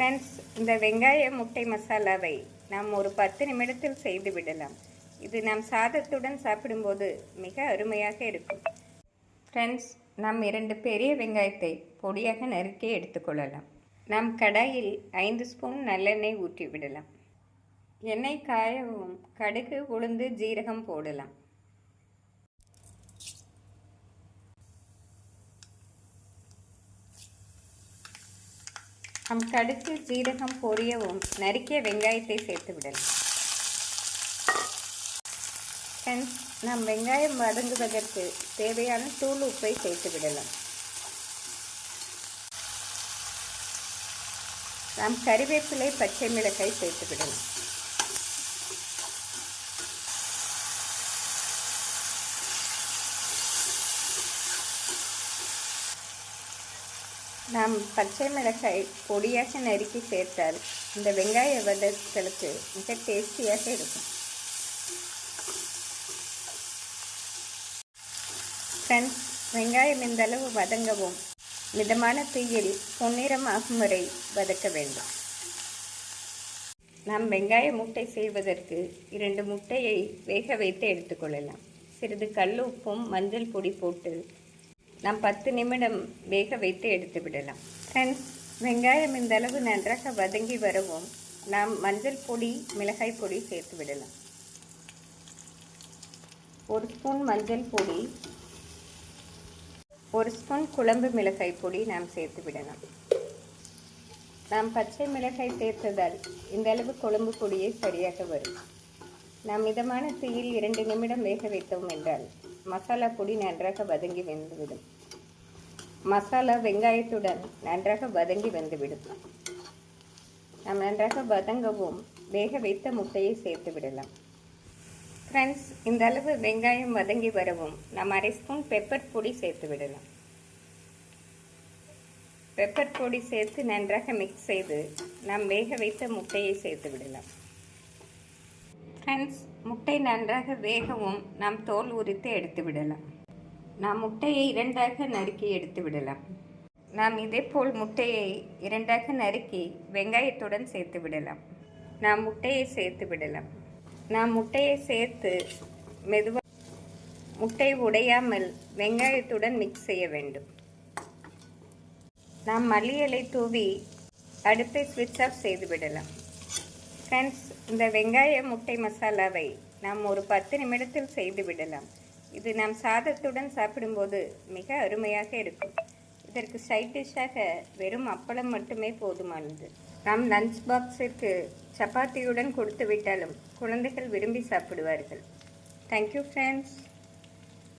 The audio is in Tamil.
ஃப்ரெண்ட்ஸ் இந்த வெங்காய முட்டை மசாலாவை நாம் ஒரு பத்து நிமிடத்தில் செய்து விடலாம். இது நாம் சாதத்துடன் சாப்பிடும்போது மிக அருமையாக இருக்கும். ஃப்ரெண்ட்ஸ் நாம் இரண்டு பெரிய வெங்காயத்தை பொடியாக நறுக்கி எடுத்துக்கொள்ளலாம் நாம் கடாயில் ஐந்து ஸ்பூன் நல்லெண்ணெய் ஊற்றி விடலாம் எண்ணெய் காயவும் கடுகு உளுந்து ஜீரகம் போடலாம். நம் கடுகு ஜீரகம் பொரியவும் நறுக்கிய வெங்காயத்தை சேர்த்து விடலாம். ஃப்ரெண்ட்ஸ் நாம் வெங்காயம் வதங்குவதற்கு தேவையான தூள் உப்பை சேர்த்து விடலாம். நாம் கறிவேப்பிலை பச்சை மிளகாய் சேர்த்து விடலாம். நாம் பச்சை மிளகாய் பொடியாக நறுக்கி சேர்த்தால் இந்த வெங்காய வதக்கலுக்கு மிக டேஸ்டியாக இருக்கும். ஃப்ரெண்ட்ஸ் வெங்காயம் இந்த அளவு வதங்கவும். மிதமான தீயில் பொன்னிறம் ஆகும் வரை வதக்க வேண்டும். நாம் வெங்காய முட்டை செய்வதற்கு இரண்டு முட்டையை வேக வைத்து எடுத்துக்கொள்ளலாம் சிறிது கல் உப்பும் மஞ்சள் பொடி போட்டு நாம் பத்து நிமிடம் வேக வைத்து எடுத்து விடலாம். ஃப்ரெண்ட்ஸ் வெங்காயம் இந்த அளவு நன்றாக வதங்கி வரவும் நாம் மஞ்சள் பொடி மிளகாய் பொடி சேர்த்து விடலாம். ஒரு ஸ்பூன் மஞ்சள் பொடி ஒரு ஸ்பூன் குழம்பு மிளகாய் பொடி நாம் சேர்த்து விடலாம். நாம் பச்சை மிளகாய் சேர்த்ததால் இந்த அளவு குழம்பு பொடியே சரியாக வரும். நாம் மிதமான தீயில் இரண்டு நிமிடம் வேக வைத்தோம் என்றால் மசாலா பொடி நன்றாக வதங்கி வெந்துவிடும். மசாலா வெங்காயத்துடன் நன்றாக வதங்கி வந்துவிடும். நாம் நன்றாக வதங்கவும் வேக வைத்த முட்டையை சேர்த்து விடலாம். ஃப்ரெண்ட்ஸ் இந்த அளவு வெங்காயம் வதங்கி வரவும் நாம் அரை ஸ்பூன் பெப்பர் பொடி சேர்த்து விடலாம். பெப்பர் பொடி சேர்த்து நன்றாக மிக்ஸ் செய்து நாம் வேக வைத்த முட்டையை சேர்த்து விடலாம். ஃப்ரெண்ட்ஸ் முட்டை நன்றாக வேகவும் நாம் தோல் உரித்து எடுத்து விடலாம். நாம் முட்டையை இரண்டாக நறுக்கி எடுத்து விடலாம். நாம் இதேபோல் முட்டையை இரண்டாக நறுக்கி வெங்காயத்துடன் சேர்த்து விடலாம். நாம் முட்டையை சேர்த்து விடலாம். நாம் முட்டையை சேர்த்து மெதுவாக முட்டை உடையாமல் வெங்காயத்துடன் மிக்ஸ் செய்ய வேண்டும். நாம் மல்லியலை தூவி அடுப்பை ஸ்விட்ச் ஆஃப் செய்து விடலாம். ஃப்ரெண்ட்ஸ் இந்த வெங்காய முட்டை மசாலாவை நாம் ஒரு பத்து நிமிடத்தில் செய்து விடலாம். இது நாம் சாதத்துடன் சாப்பிடும்போது மிக அருமையாக இருக்கும். இதற்கு சைட் டிஷ்ஷாக வெறும் அப்பளம் மட்டுமே போதுமானது. நாம் லஞ்ச் பாக்ஸிற்கு சப்பாத்தியுடன் கொடுத்து விட்டாலும் குழந்தைகள் விரும்பி சாப்பிடுவார்கள். Thank you friends